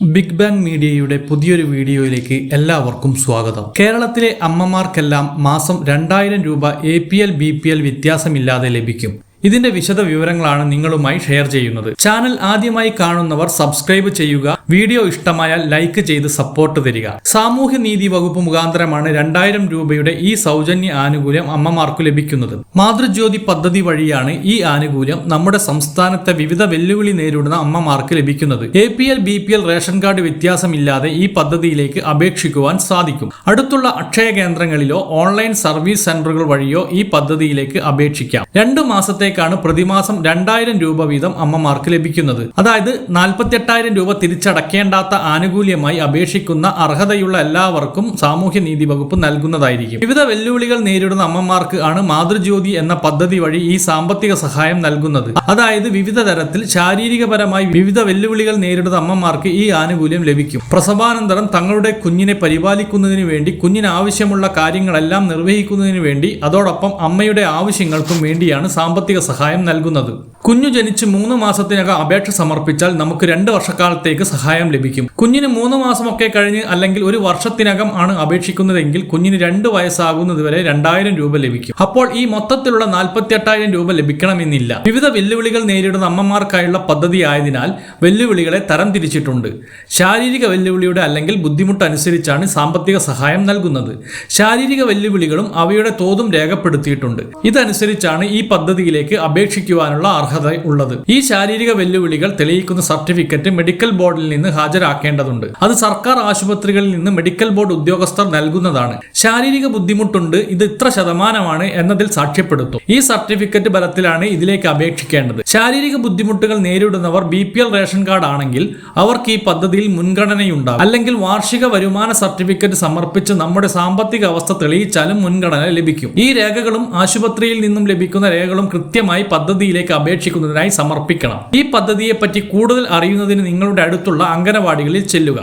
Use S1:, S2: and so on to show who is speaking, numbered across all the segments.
S1: Big bang മീഡിയയുടെ പുതിയൊരു വീഡിയോയിലേക്ക് എല്ലാവർക്കും സ്വാഗതം. കേരളത്തിലെ അമ്മമാർക്കെല്ലാം മാസം രണ്ടായിരം രൂപ A P L B P L വ്യത്യാസമില്ലാതെ ലഭിക്കും. ഇതിന്റെ വിശദ വിവരങ്ങളാണ് നിങ്ങളുമായി ഷെയർ ചെയ്യുന്നത്. ചാനൽ ആദ്യമായി കാണുന്നവർ സബ്സ്ക്രൈബ് ചെയ്യുക. വീഡിയോ ഇഷ്ടമായാൽ ലൈക്ക് ചെയ്ത് സപ്പോർട്ട് തരിക. സാമൂഹ്യ നീതി വകുപ്പ് മുഖാന്തരമാണ് രണ്ടായിരം രൂപയുടെ ഈ സൗജന്യ ആനുകൂല്യം അമ്മമാർക്ക് ലഭിക്കുന്നത്. മാതൃജ്യോതി പദ്ധതി വഴിയാണ് ഈ ആനുകൂല്യം നമ്മുടെ സംസ്ഥാനത്തെ വിവിധ വെല്ലുവിളി നേരിടുന്ന അമ്മമാർക്ക് ലഭിക്കുന്നത്. A P L B P L ration card വ്യത്യാസമില്ലാതെ ഈ പദ്ധതിയിലേക്ക് അപേക്ഷിക്കുവാൻ സാധിക്കും. അടുത്തുള്ള അക്ഷയ കേന്ദ്രങ്ങളിലോ ഓൺലൈൻ സർവീസ് സെന്ററുകൾ വഴിയോ ഈ പദ്ധതിയിലേക്ക് അപേക്ഷിക്കാം. രണ്ടു മാസത്തേക്കാണ് പ്രതിമാസം രണ്ടായിരം രൂപ വീതം അമ്മമാർക്ക് ലഭിക്കുന്നത്. അതായത് നാൽപ്പത്തിയെട്ടായിരം രൂപ തിരിച്ചടക്കേണ്ടാത്ത ആനുകൂല്യമായി അപേക്ഷിക്കുന്ന അർഹതയുള്ള എല്ലാവർക്കും സാമൂഹ്യ നീതി വകുപ്പ് നൽകുന്നതായിരിക്കും. വിവിധ വെല്ലുവിളികൾ നേരിടുന്ന അമ്മമാർക്ക് ആണ് മാതൃജ്യോതി എന്ന പദ്ധതി വഴി ഈ സാമ്പത്തിക സഹായം നൽകുന്നത്. അതായത് വിവിധ തരത്തിൽ ശാരീരികപരമായി വിവിധ വെല്ലുവിളികൾ നേരിടുന്ന അമ്മമാർക്ക് ഈ ആനുകൂല്യം ലഭിക്കും. പ്രസവാനന്തരം തങ്ങളുടെ കുഞ്ഞിനെ പരിപാലിക്കുന്നതിന് വേണ്ടി കുഞ്ഞിന് ആവശ്യമുള്ള കാര്യങ്ങളെല്ലാം നിർവഹിക്കുന്നതിന് വേണ്ടി അതോടൊപ്പം അമ്മയുടെ ആവശ്യങ്ങൾക്കും വേണ്ടിയാണ് സാമ്പത്തിക സഹായം നൽകുന്നത്. കുഞ്ഞു ജനിച്ച് മൂന്ന് മാസത്തിനകം അപേക്ഷ സമർപ്പിച്ചാൽ നമുക്ക് രണ്ട് വർഷക്കാലത്തേക്ക് സഹായം ലഭിക്കും. കുഞ്ഞിന് മൂന്ന് മാസമൊക്കെ കഴിഞ്ഞ് അല്ലെങ്കിൽ ഒരു വർഷത്തിനകം ആണ് അപേക്ഷിക്കുന്നതെങ്കിൽ കുഞ്ഞിന് രണ്ട് വയസ്സാകുന്നതുവരെ രണ്ടായിരം രൂപ ലഭിക്കും. അപ്പോൾ ഈ മൊത്തത്തിലുള്ള നാൽപ്പത്തി എട്ടായിരം രൂപ ലഭിക്കണമെന്നില്ല. വിവിധ വെല്ലുവിളികൾ നേരിടുന്ന അമ്മമാർക്കായുള്ള പദ്ധതി ആയതിനാൽ വെല്ലുവിളികളെ തരം തിരിച്ചിട്ടുണ്ട്. ശാരീരിക വെല്ലുവിളിയുടെ അല്ലെങ്കിൽ ബുദ്ധിമുട്ട് അനുസരിച്ചാണ് സാമ്പത്തിക സഹായം നൽകുന്നത്. ശാരീരിക വെല്ലുവിളികളും അവയുടെ തോതും രേഖപ്പെടുത്തിയിട്ടുണ്ട്. ഇതനുസരിച്ചാണ് ഈ പദ്ധതിയിലേക്ക് അപേക്ഷിക്കുവാനുള്ള അർഹത ഉള്ളത്. ഈ ശാരീരിക വെല്ലുവിളികൾ തെളിയിക്കുന്ന സർട്ടിഫിക്കറ്റ് മെഡിക്കൽ ബോർഡിൽ നിന്ന് ഹാജരാക്കേണ്ടതുണ്ട്. അത് സർക്കാർ ആശുപത്രികളിൽ നിന്ന് മെഡിക്കൽ ബോർഡ് ഉദ്യോഗസ്ഥർ നൽകുന്നതാണ്. ശാരീരിക ബുദ്ധിമുട്ടുണ്ട് ഇത് ഇത്ര ശതമാനമാണ് എന്നതിൽ സാക്ഷ്യപ്പെടുത്തും. ഈ സർട്ടിഫിക്കറ്റ് ബലത്തിലാണ് ഇതിലേക്ക് അപേക്ഷിക്കേണ്ടത്. ശാരീരിക ബുദ്ധിമുട്ടുകൾ നേരിടുന്നവർ B P L ration card ആണെങ്കിൽ അവർക്ക് ഈ പദ്ധതിയിൽ മുൻഗണനയുണ്ടാകും. അല്ലെങ്കിൽ വാർഷിക വരുമാന സർട്ടിഫിക്കറ്റ് സമർപ്പിച്ച് നമ്മുടെ സാമ്പത്തിക അവസ്ഥ തെളിയിച്ചാലും മുൻഗണന ലഭിക്കും. ഈ രേഖകളും ആശുപത്രിയിൽ നിന്നും ലഭിക്കുന്ന രേഖകളും കൃത്യമായി പദ്ധതിയിലേക്ക് അപേക്ഷിക്കുന്നതിനായി സമർപ്പിക്കണം. ഈ പദ്ധതിയെ പറ്റി കൂടുതൽ അറിയുന്നതിന് നിങ്ങളുടെ അടുത്തുള്ള അംഗനവാടികളിൽ ചെല്ലുക.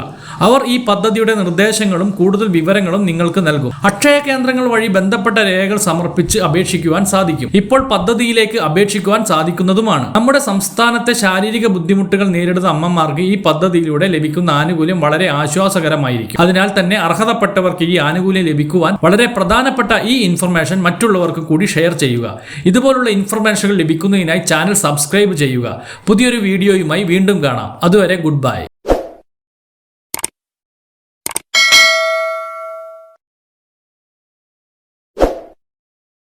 S1: അവർ ഈ പദ്ധതിയുടെ നിർദ്ദേശങ്ങളും കൂടുതൽ വിവരങ്ങളും നിങ്ങൾക്ക് നൽകും. അക്ഷയ കേന്ദ്രങ്ങൾ വഴി ബന്ധപ്പെട്ട രേഖകൾ സമർപ്പിച്ച് അപേക്ഷിക്കുവാൻ സാധിക്കും. ഇപ്പോൾ പദ്ധതിയിലേക്ക് അപേക്ഷിക്കുവാൻ സാധിക്കുന്നതുമാണ്. നമ്മുടെ സംസ്ഥാനത്തെ ശാരീരിക ബുദ്ധിമുട്ടുകൾ നേരിടുന്ന അമ്മമാർക്ക് ഈ പദ്ധതിയിലൂടെ ലഭിക്കുന്ന ആനുകൂല്യം വളരെ ആശ്വാസകരമായിരിക്കും. അതിനാൽ തന്നെ അർഹതപ്പെട്ടവർക്ക് ഈ ആനുകൂല്യം ലഭിക്കുവാൻ വളരെ പ്രധാനപ്പെട്ട ഈ ഇൻഫർമേഷൻ മറ്റുള്ളവർക്ക് കൂടി ഷെയർ ചെയ്യുക. ഇതുപോലുള്ള ഇൻഫർമേഷനുകൾ ലഭിക്കുന്നതിനായി ചാനൽ സബ്സ്ക്രൈബ് ചെയ്യുക. പുതിയൊരു വീഡിയോയുമായി വീണ്ടും കാണാം. അതുവരെ ഗുഡ് ബൈ.